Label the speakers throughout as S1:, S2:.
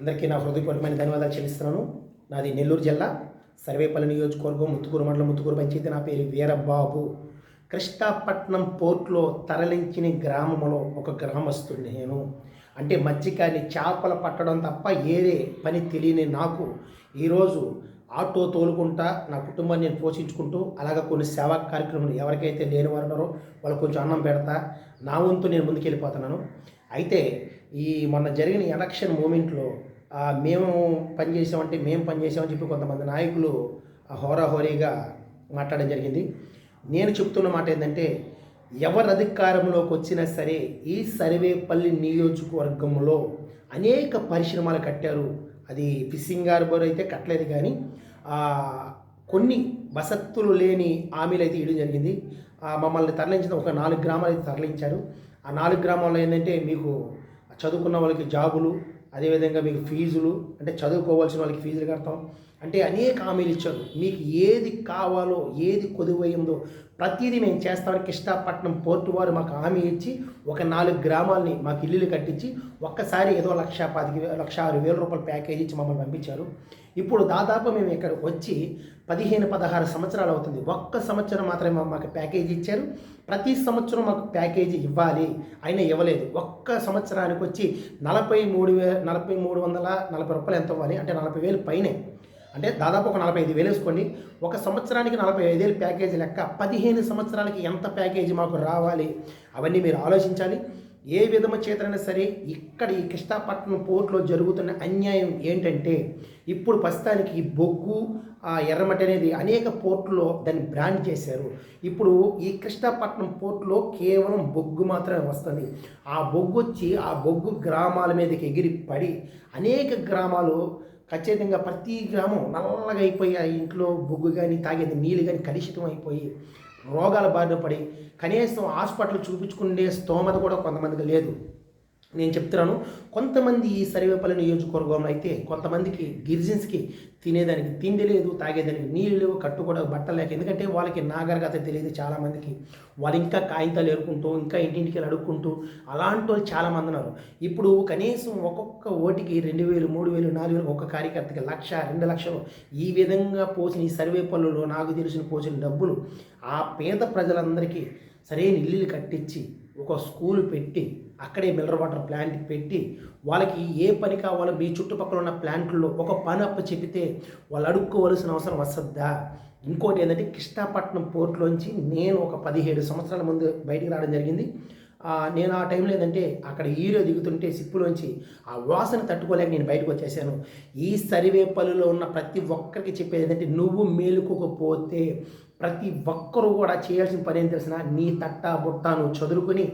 S1: అందరికీ నా హృదయపూర్వకమైన ధన్యవాదాలు చెల్లిస్తున్నాను. నాది నెల్లూరు జిల్లా సర్వేపల్లి నియోజకవర్గం ముత్తుకూరు మండలం ముత్తుకూరు పంచాయతీ. నా పేరు వీరబాబు. కృష్ణాపట్నం పోర్ట్లో తరలించిన గ్రామంలో ఒక గ్రామస్తుడిని నేను. అంటే మత్స్యకాన్ని చేపలు పట్టడం తప్ప ఏదే పని తెలియని నాకు ఈరోజు ఆటో తోలుకుంటా నా కుటుంబాన్ని నేను పోషించుకుంటూ అలాగే కొన్ని సేవా కార్యక్రమాలు ఎవరికైతే లేని వారు ఉన్నారో వాళ్ళకి కొంచెం అన్నం పెడతా నా వంతు నేను ముందుకెళ్ళిపోతున్నాను. అయితే ఈ మొన్న జరిగిన ఎలక్షన్ మూమెంట్లో మేము పనిచేసామంటే మేము పనిచేసామని చెప్పి కొంతమంది నాయకులు ఆ హోరాహోరీగా మాట్లాడడం జరిగింది. నేను చెప్తున్న మాట ఏంటంటే ఎవరు అధికారంలోకి వచ్చినా సరే ఈ సర్వేపల్లి నియోజకవర్గంలో అనేక పరిశ్రమలు కట్టారు. అది ఫిషింగ్ హార్బర్ అయితే కట్టలేదు కానీ కొన్ని వసతులు లేని హామీలు అయితే ఇవ్వడం జరిగింది. మమ్మల్ని తరలించిన ఒక నాలుగు గ్రామాలు అయితే తరలించారు. ఆ నాలుగు గ్రామాల్లో ఏంటంటే మీకు చదువుకున్న వాళ్ళకి జాబులు అదేవిధంగా మీకు ఫీజులు అంటే చదువుకోవాల్సిన వాళ్ళకి ఫీజులు కడతాం. అంటే అనేక హామీలు ఇచ్చారు. మీకు ఏది కావాలో ఏది కొదువైందో ప్రతిదీ మేము చేస్తామని కృష్ణాపట్నం పోర్టు వారు మాకు హామీ ఇచ్చి ఒక నాలుగు గ్రామాలని మాకు ఇల్లులు కట్టించి ఒక్కసారి ఏదో లక్ష పది లక్ష ఆరు వేల రూపాయల ప్యాకేజ్ ఇచ్చి మమ్మల్ని పంపించారు. ఇప్పుడు దాదాపు మేము ఇక్కడ వచ్చి పదిహేను పదహారు సంవత్సరాలు అవుతుంది. ఒక్క సంవత్సరం మాత్రమే మాకు ప్యాకేజీ ఇచ్చారు. ప్రతి సంవత్సరం మాకు ప్యాకేజీ ఇవ్వాలి. అయినా ఇవ్వలేదు. ఒక్క సంవత్సరానికి వచ్చి నలభై మూడు వే నలభై మూడు వందల నలభై రూపాయలు ఎంత ఇవ్వాలి? అంటే నలభై వేలు పైనే. అంటే దాదాపు ఒక నలభై ఐదు వేలు వేసుకోండి. ఒక సంవత్సరానికి నలభై ఐదు వేలు ప్యాకేజీ లెక్క పదిహేను సంవత్సరాలకి ఎంత ప్యాకేజీ మాకు రావాలి అవన్నీ మీరు ఆలోచించాలి. ఏ విధమ చేతనైనా సరే ఇక్కడ ఈ కృష్ణాపట్నం పోర్ట్లో జరుగుతున్న అన్యాయం ఏంటంటే ఇప్పుడు ప్రస్తుతానికి బొగ్గు ఆ ఎర్రమట్టి అనేది అనేక పోర్టులో దాన్ని బ్రాండ్ చేశారు. ఇప్పుడు ఈ కృష్ణాపట్నం పోర్టులో కేవలం బొగ్గు మాత్రమే వస్తుంది. ఆ బొగ్గు వచ్చి ఆ బొగ్గు గ్రామాల మీదకి ఎగిరి పడి అనేక గ్రామాలు ఖచ్చితంగా ప్రతి గ్రామం నల్లగా అయిపోయి ఆ ఇంట్లో బొగ్గు కానీ తాగేది నీళ్ళు కానీ కలుషితం అయిపోయి రోగాల బారిన పడి కనీసం హాస్పిటల్ చూపించుకునే స్తోమత కూడా కొంతమందికి లేదు. నేను చెప్తున్నాను. కొంతమంది ఈ సరివేపల్లి నియోజకవర్గంలో అయితే కొంతమందికి గిరిజన్స్కి తినేదానికి తిండి లేదు తాగేదానికి నీళ్ళు లేవు కట్టు కూడా బట్టలు లేక. ఎందుకంటే వాళ్ళకి నాగరికత తెలియదు చాలామందికి వాళ్ళు ఇంకా కాగితాలు ఏరుకుంటూ ఇంకా ఇంటింటికి అడుక్కుంటూ అలాంటి వాళ్ళు చాలామంది ఉన్నారు. ఇప్పుడు కనీసం ఒక్కొక్క ఓటికి రెండు వేలు మూడు వేలు నాలుగు వేలు ఒక్క కార్యకర్తకి లక్ష రెండు లక్షలు ఈ విధంగా పోసిన ఈ సర్వే పనులలో నాకు తెలిసిన పోసిన డబ్బులు ఆ పేద ప్రజలందరికీ సరైన ఇల్లులు కట్టించి ఒక స్కూల్ పెట్టి అక్కడే మినరల్ వాటర్ ప్లాంట్ పెట్టి వాళ్ళకి ఏ పని కావాలో మీ చుట్టుపక్కల ఉన్న ప్లాంట్లో ఒక పని అప్ప చెబితే వాళ్ళు అడుక్కోవలసిన అవసరం వస్తుందా? ఇంకోటి ఏంటంటే కృష్ణాపట్నం పోర్ట్లోంచి నేను ఒక పదిహేడు సంవత్సరాల ముందు బయటికి రావడం జరిగింది. నేను ఆ టైంలో ఏంటంటే అక్కడ హీరో దిగుతుంటే సిప్పులోంచి ఆ వాసన తట్టుకోలేక నేను బయటకు వచ్చేసాను. ఈ సరివేపల్లిలో ఉన్న ప్రతి ఒక్కరికి చెప్పేది ఏంటంటే నువ్వు మేలుకోకపోతే ప్రతి ఒక్కరూ కూడా చేయాల్సిన పని ఏం తెలిసిన? నీ తట్ట బుట్ట నువ్వు చదువుకుని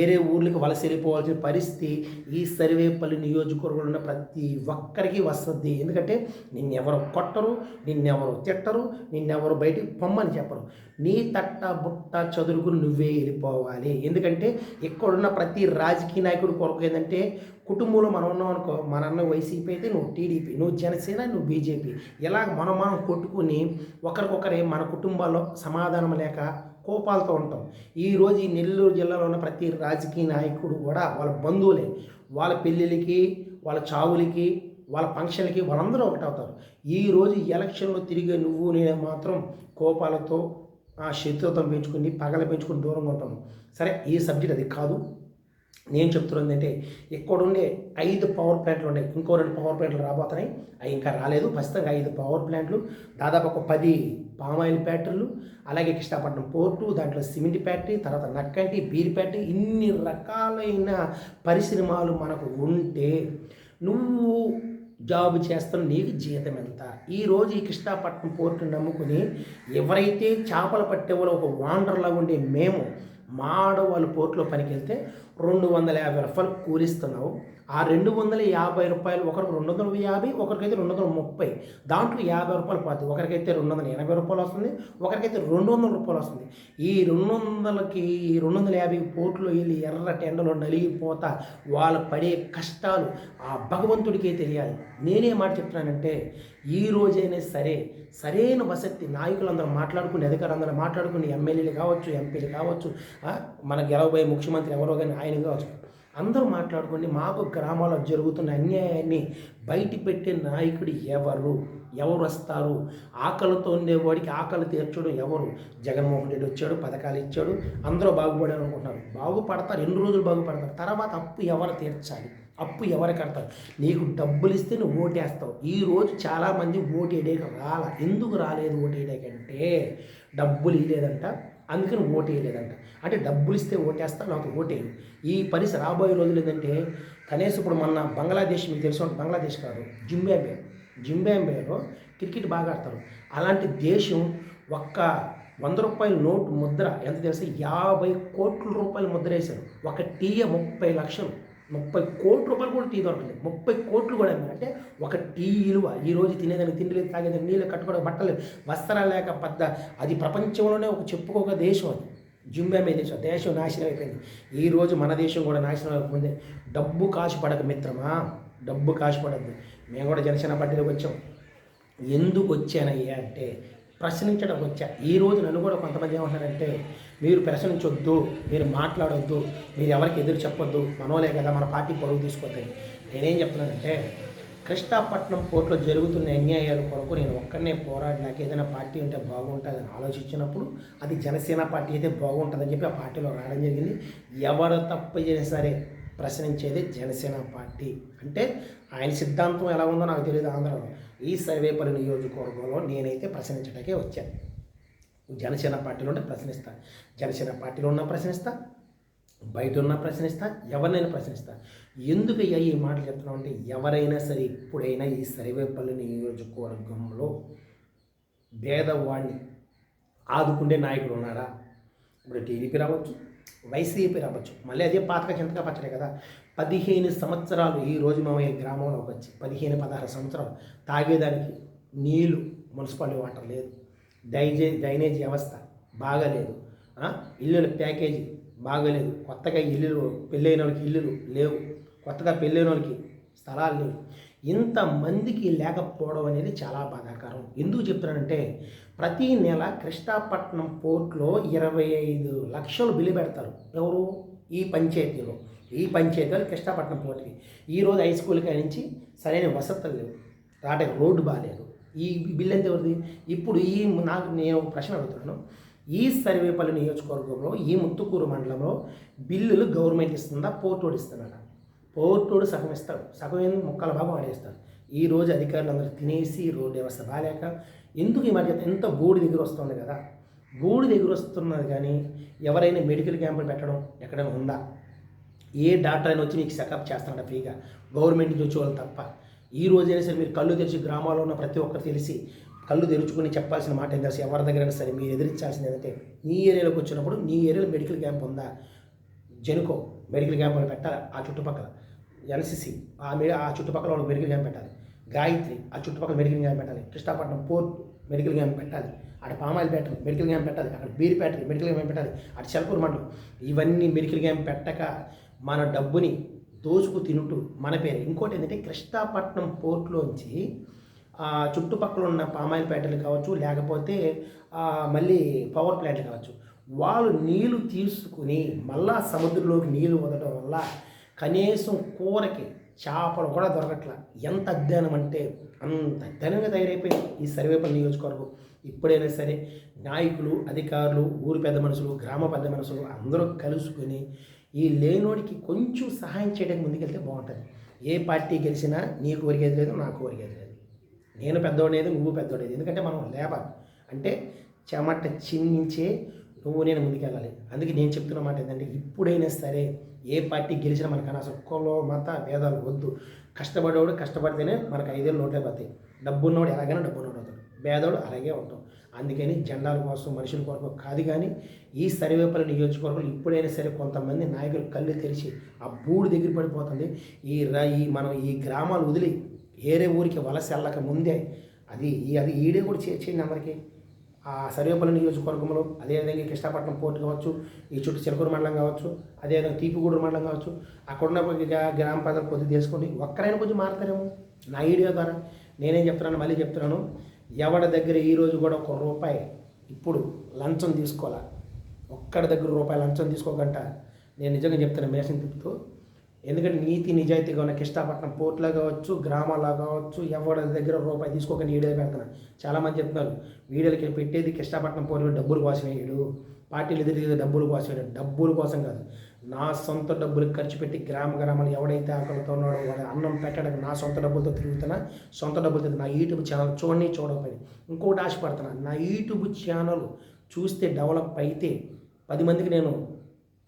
S1: ఏరే ఊర్లకు వలస వెళ్ళిపోవాల్సిన పరిస్థితి ఈ సర్వేపల్లి నియోజకవర్గంలో ఉన్న ప్రతి ఒక్కరికి వస్తుంది. ఎందుకంటే నిన్నెవరు కొట్టరు నిన్నెవరు తిట్టరు నిన్నెవరు బయటికి పొమ్మని చెప్పరు. నీ తట్ట బుట్ట చదువుకుని నువ్వే వెళ్ళిపోవాలి. ఎందుకంటే ఇక్కడున్న ప్రతి రాజకీయ నాయకుడు కొరకు ఏంటంటే కుటుంబంలో మనం ఉన్నాం అనుకో మన అన్న వైసీపీ అయితే నువ్వు టీడీపీ నువ్వు జనసేన నువ్వు బీజేపీ. ఇలా మనం మనం కొట్టుకుని ఒకరికొకరే మన కుటుంబాల్లో సమాధానం లేక కోపాలతో ఉంటాం. ఈరోజు ఈ నెల్లూరు జిల్లాలో ఉన్న ప్రతి రాజకీయ నాయకుడు కూడా వాళ్ళ బంధువులే. వాళ్ళ పెళ్ళిళ్ళకి వాళ్ళ చావులకి వాళ్ళ ఫంక్షన్లకి వాళ్ళందరూ ఒకటి అవుతారు. ఈరోజు ఎలక్షన్లో తిరిగే నువ్వు నేను మాత్రం కోపాలతో ఆ శత్రుత్వం పెంచుకుని పగల పెంచుకుని దూరంగా ఉంటాము. సరే ఈ సబ్జెక్ట్ అది కాదు. నేను చెప్తున్నది అంటే ఇక్కడ ఉండే ఐదు పవర్ ప్లాంట్లు ఉన్నాయి. ఇంకో రెండు పవర్ ప్లాంట్లు రాబోతున్నాయి. అవి ఇంకా రాలేదు. ప్రస్తుతంగా ఐదు పవర్ ప్లాంట్లు దాదాపు ఒక పది పామాయిల్ ఫ్యాక్టరీలు అలాగే కృష్ణాపట్నం పోర్టు దాంట్లో సిమెంట్ ఫ్యాక్టరీ తర్వాత నక్కంటి బీర్ ఫ్యాక్టరీ ఇన్ని రకాలైన పరిశ్రమలు మనకు ఉంటే నువ్వు జాబ్ చేస్తున్న నీకు జీతం ఎంత? ఈరోజు ఈ కృష్ణాపట్నం పోర్టును నమ్ముకుని ఎవరైతే చేపలు పట్టేవాళ్ళు ఒక వాండర్లా ఉండే మేము మాడవాళ్ళు పోర్టులో పనికి వెళ్తే రెండు వందల యాభై రూపాయలు కూలిస్తున్నావు. ఆ రెండు వందల యాభై రూపాయలు ఒకరికి రెండు వందల యాభై ఒకరికైతే రెండు వందల ముప్పై. దాంట్లో యాభై రూపాయలు పోతుంది ఒకరికైతే రెండు వందల ఎనభై రూపాయలు వస్తుంది. ఒకరికైతే రెండు వందల రూపాయలు వస్తుంది. ఈ రెండు వందలకి ఈ రెండు వందల యాభై పోట్లు వెళ్ళి ఎర్ర టెండలో నలిగిపోతా వాళ్ళు పడే కష్టాలు ఆ భగవంతుడికే తెలియాలి. నేనే మాట చెప్తున్నానంటే ఈ రోజైనా సరే సరైన వసతి నాయకులందరూ మాట్లాడుకుని అధికారులందరూ మాట్లాడుకుని ఎమ్మెల్యేలు కావచ్చు ఎంపీలు కావచ్చు మన గెలవబోయే ముఖ్యమంత్రి ఎవరో కానీ ఆయన కావచ్చు. అందరూ మాట్లాడుకోండి మాకు గ్రామాల్లో జరుగుతున్న అన్యాయాన్ని బయట పెట్టే నాయకుడు ఎవరు? ఎవరు వస్తారు? ఆకలితో ఉండేవాడికి ఆకలి తీర్చడం ఎవరు? జగన్మోహన్ రెడ్డి వచ్చాడు పథకాలు ఇచ్చాడు అందరూ బాగుపడారు అనుకుంటున్నారు. బాగుపడతారు ఎన్ని రోజులు బాగుపడతారు? తర్వాత అప్పు ఎవరు తీర్చాలి? అప్పు ఎవరు కడతారు? నీకు డబ్బులు ఇస్తే నువ్వు ఓటేస్తావు. ఈ రోజు చాలామంది ఓటు వేయడానికి రాల. ఎందుకు రాలేదు ఓటు అంటే డబ్బులు ఇవ్వలేదంట అందుకని ఓటేయలేదంట. అంటే డబ్బులు ఇస్తే ఓటేస్తా నాకు ఓటేయదు ఈ పరిస్థితి రాబోయే రోజులు ఏంటంటే కనీసం ఇప్పుడు మొన్న బంగ్లాదేశ్ మీకు తెలిసి ఉంటుంది బంగ్లాదేశ్ కాదు జింబాబే జింబాబేలో క్రికెట్ బాగా ఆడతారు. అలాంటి దేశం ఒక్క వంద రూపాయల నోటు ముద్ర ఎంత తెలిసి? యాభై కోట్ల రూపాయల ముద్ర వేశారు. ఒక టీయ ముప్పై లక్షలు. ముప్పై కోట్ల రూపాయలు కూడా టీ దొరకలేదు. ముప్పై కోట్లు కూడా అంటే ఒక టీ విలువ ఈరోజు తినేదానికి తిండి లేదు తాగేదానికి నీళ్ళు కట్టుకోవడం బట్టలు వస్త్రాలు లేక పెద్ద అది ప్రపంచంలోనే ఒక చెప్పుకోక దేశం అది. జింబాబే దేశం దేశం నాశనం అయిపోయింది. ఈ రోజు మన దేశం కూడా నాశనం అయిపోయింది. డబ్బు కాసు పడక మిత్రమా? డబ్బు కాసు పడద్దు. మేము కూడా జనసేన పార్టీలోకి వచ్చాం. ఎందుకు వచ్చానయ్యా అంటే ప్రశ్నించడం వచ్చా. ఈ రోజు నన్ను కూడా కొంతమంది ఏమంటున్నారంటే మీరు ప్రశ్నించొద్దు మీరు మాట్లాడొద్దు మీరు ఎవరికి ఎదురు చెప్పొద్దు మనోలే కదా మన పార్టీ పొరుగు తీసుకొద్దని. నేనేం చెప్తున్నానంటే కృష్ణాపట్నం కోర్టులో జరుగుతున్న అన్యాయాల కొరకు నేను ఒక్కడనే పోరాడి నాకు ఏదైనా పార్టీ ఉంటే బాగుంటుందని ఆలోచించినప్పుడు అది జనసేన పార్టీ అయితే బాగుంటుందని చెప్పి ఆ పార్టీలో రావడం జరిగింది. ఎవరు తప్పు చేసినా సరే ప్రశ్నించేది జనసేన పార్టీ. అంటే ఆయన సిద్ధాంతం ఎలా ఉందో నాకు తెలియదు ఆంధ్రలో. ఈ సర్వేపల్లి నియోజకవర్గంలో నేనైతే ప్రశ్నించడానికే వచ్చాను జనసేన పార్టీలో ఉంటే ప్రశ్నిస్తా. జనసేన పార్టీలో ఉన్న ప్రశ్నిస్తా. బయట ఉన్న ప్రశ్నిస్తా. ఎవరినైనా ప్రశ్నిస్తా. ఎందుకు అయ్యా ఈ మాటలు చెప్తున్నాం అంటే ఎవరైనా సరే ఇప్పుడైనా ఈ సర్వేపల్లి నియోజకవర్గంలో భేదవాడిని ఆదుకుండే నాయకుడు ఉన్నాడా? ఇప్పుడు టీడీపీ రావచ్చు వైసీపీ రావచ్చు. మళ్ళీ అదే పాతక చింతగా పచ్చడే కదా. పదిహేను సంవత్సరాలు ఈ రోజు మేము ఈ గ్రామంలోకి వచ్చి పదిహేను పదహారు సంవత్సరాలు తాగేదానికి నీళ్ళు మున్సిపాలిటీ వాటర్ లేదు. డైజే డ్రైనేజ్ వ్యవస్థ బాగాలేదు. ఇల్లుల ప్యాకేజీ బాగలేదు. కొత్తగా ఇల్లులు పెళ్ళైన వాళ్ళకి ఇల్లులు లేవు. కొత్తగా పెళ్ళైన వాళ్ళకి స్థలాలు లేవు. ఇంతమందికి లేకపోవడం అనేది చాలా బాధాకరం. ఎందుకు చెప్తున్నానంటే ప్రతి నెల కృష్ణాపట్నం పోర్ట్లో ఇరవై ఐదు లక్షలు బిల్లు పెడతారు. ఎవరు? ఈ పంచాయతీలో. ఈ పంచాయతీలో కృష్ణాపట్నం పోటీ ఈరోజు హై స్కూల్కి నుంచి సరైన వసతులు లేవు. రాటకు రోడ్డు బాగాలేదు ఈ బిల్ ఎంత ఎవరిది ఇప్పుడు ఈ నాకు నేను ప్రశ్న అడుగుతున్నాను. ఈ సర్వేపల్లి నియోజకవర్గంలో ఈ ముత్తుకూరు మండలంలో బిల్లులు గవర్నమెంట్ ఇస్తుందా? పోర్టోడు ఇస్తున్నాడా? పోర్టోడు సగం ఇస్తాడు సగం ఎందుకు ముక్కల భాగం ఆడేస్తాడు ఈ రోజు అధికారులు అందరూ తినేసి రోడ్డు వ్యవస్థ బాగాలేక ఎందుకు ఈ మధ్య ఎంత బోర్డు దగ్గర వస్తుంది కదా? గూడు దగ్గర వస్తున్నది కానీ ఎవరైనా మెడికల్ క్యాంపులు పెట్టడం ఎక్కడైనా ఉందా? ఏ డాక్టర్ అయినా వచ్చి నీకు చెకప్ చేస్తాడు ఫ్రీగా. గవర్నమెంట్ నుంచి వచ్చేవాళ్ళు తప్ప. ఈ రోజైనా సరే మీరు కళ్ళు తెరిచి గ్రామాల్లో ఉన్న ప్రతి ఒక్కరు తెలిసి కళ్ళు తెరుచుకుని చెప్పాల్సిన మాట ఏంటో ఎవరి దగ్గరైనా సరే మీరు ఎదిరించాల్సింది ఏంటంటే నీ ఏరియాలోకి వచ్చినప్పుడు నీ ఏరియాలో మెడికల్ క్యాంప్ ఉందా? జనుకో మెడికల్ క్యాంప్ పెట్టాలి ఆ చుట్టుపక్కల. ఎన్సిసి ఆ మె- ఆ చుట్టుపక్కల వాళ్ళకి మెడికల్ క్యాంప్ పెట్టాలి. గాయత్రి ఆ చుట్టుపక్కల మెడికల్ క్యాంప్ పెట్టాలి. కృష్ణాపట్నం పోర్ట్ మెడికల్ క్యాంప్ పెట్టాలి. అక్కడ పామాయిల్ పెట్టాలి మెడికల్ క్యాంప్ పెట్టాలి. అక్కడ బీర్ ఫ్యాక్టరీ మెడికల్ క్యాంప్ పెట్టాలి. అటు చల్పూర్ మండలం. ఇవన్నీ మెడికల్ క్యాంప్ పెట్టక మన డబ్బుని దోచుకు తినుటూ మన పేరు. ఇంకోటి ఏంటంటే కృష్ణాపట్నం పోర్ట్లోంచి చుట్టుపక్కల ఉన్న పామాయిల్ ప్లాంట్లు కావచ్చు లేకపోతే మళ్ళీ పవర్ ప్లాంట్లు కావచ్చు. వాళ్ళు నీళ్ళు తీసుకుని మళ్ళా సముద్రంలోకి నీళ్ళు వదలడం వల్ల కనీసం కూరకి చేపలు కూడా దొరకట్లా. ఎంత అధ్యయనం అంటే అంత అధ్యయనంగా తయారైపోయింది ఈ సర్వేపల్లి నియోజకవర్గం. ఇప్పుడైనా సరే నాయకులు అధికారులు ఊరు పెద్ద మనుషులు గ్రామ పెద్ద మనుషులు అందరూ కలుసుకొని ఈ లేనోడికి కొంచెం సహాయం చేయడానికి ముందుకెళ్తే బాగుంటుంది. ఏ పార్టీ గెలిచినా నీకు ఒరిగేది లేదు నాకు ఒరిగేది లేదు. నేను పెద్దోడేది నువ్వు పెద్దోడేది ఎందుకంటే మనం లేబర్ అంటే చెమట చిన్నించే నువ్వు నేను ముందుకెళ్ళాలి. అందుకే నేను చెప్తున్న మాట ఏంటంటే ఇప్పుడైనా సరే ఏ పార్టీ గెలిచినా మనకు అసలు కులం మత భేదాలు వద్దు. కష్టపడేవాడు కష్టపడితేనే మనకు ఐదేళ్ళు నోట్లే పోతాయి డబ్బున్నోడు ఎలాగైనా డబ్బున్నోడు. అవుతాడు అలాగే ఉంటాం. అందుకని జెండాల కోసం మనుషుల కొరకు కాదు కానీ ఈ సర్వేపల్లి నియోజకవర్గంలో ఇప్పుడైనా సరే కొంతమంది నాయకులు కళ్ళు తెరిచి ఆ బూడి దగ్గర పడిపోతుంది. ఈ ఈ మనం ఈ గ్రామాలు వదిలి వేరే ఊరికి వలస వెళ్ళక ముందే అది ఈ అది ఈడే కూడా చేర్చేయండి అందరికీ. ఆ సర్వేపల్లి నియోజకవర్గంలో అదేవిధంగా కృష్ణాపట్నం పోర్టు కావచ్చు ఈ చుట్టూ చిలకూరు మండలం కావచ్చు అదేవిధంగా తీపిగూడూరు మండలం కావచ్చు అక్కడ ఉన్న గ్రామ ప్రజలు కొద్దిగా తెలుసుకోండి. ఒక్కరైనా కొంచెం మారుతారేమో? నా ఐడియా ద్వారా నేనేం చెప్తున్నాను మళ్ళీ చెప్తున్నాను. ఎవడ దగ్గర ఈ రోజు కూడా ఒక రూపాయి ఇప్పుడు లంచం తీసుకోవాలా? ఒక్కడి దగ్గర రూపాయి లంచం తీసుకోకంట. నేను నిజంగా చెప్తాను మేషన్ తిప్పుతూ ఎందుకంటే నీతి నిజాయితీగా ఉన్న కిష్టాపట్నం పోర్ట్లో కావచ్చు గ్రామాల్లో కావచ్చు ఎవరి దగ్గర రూపాయి తీసుకోక వీడియో పెడతాను చాలామంది చెప్తున్నారు వీడియోలకి పెట్టేది కిష్టాపట్నం పోర్లో డబ్బులు కోసం వేయడు పార్టీలు ఎదురు డబ్బులు కోసం డబ్బుల కోసం కాదు. నా సొంత డబ్బులు ఖర్చు పెట్టి గ్రామ గ్రామాలు ఎవడైతే ఆకలితో ఉన్నాడో వాడు అన్నం పెట్టడానికి నా సొంత డబ్బులతో తిరుగుతున్నా సొంత డబ్బులతో నా యూట్యూబ్ ఛానల్ చూడండి చూడకపోయి ఇంకోటి ఆశపడుతున్నా నా యూట్యూబ్ ఛానల్ చూస్తే డెవలప్ అయితే పది మందికి నేను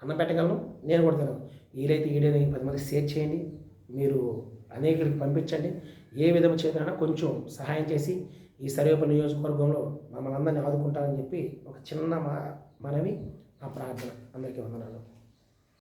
S1: అన్నం పెట్టగలను నేను కూడా తినను వీలైతే వీడియోని పది మందికి షేర్ చేయండి మీరు అనేకుడికి పంపించండి. ఏ విధంగా చేతనైనా కొంచెం సహాయం చేసి ఈ సర్వేపల్లి నియోజకవర్గంలో మమ్మల్ని అందరినీ ఆదుకుంటారని చెప్పి ఒక చిన్న మా మనవి నా ప్రార్థన. అందరికీ వందనాలు.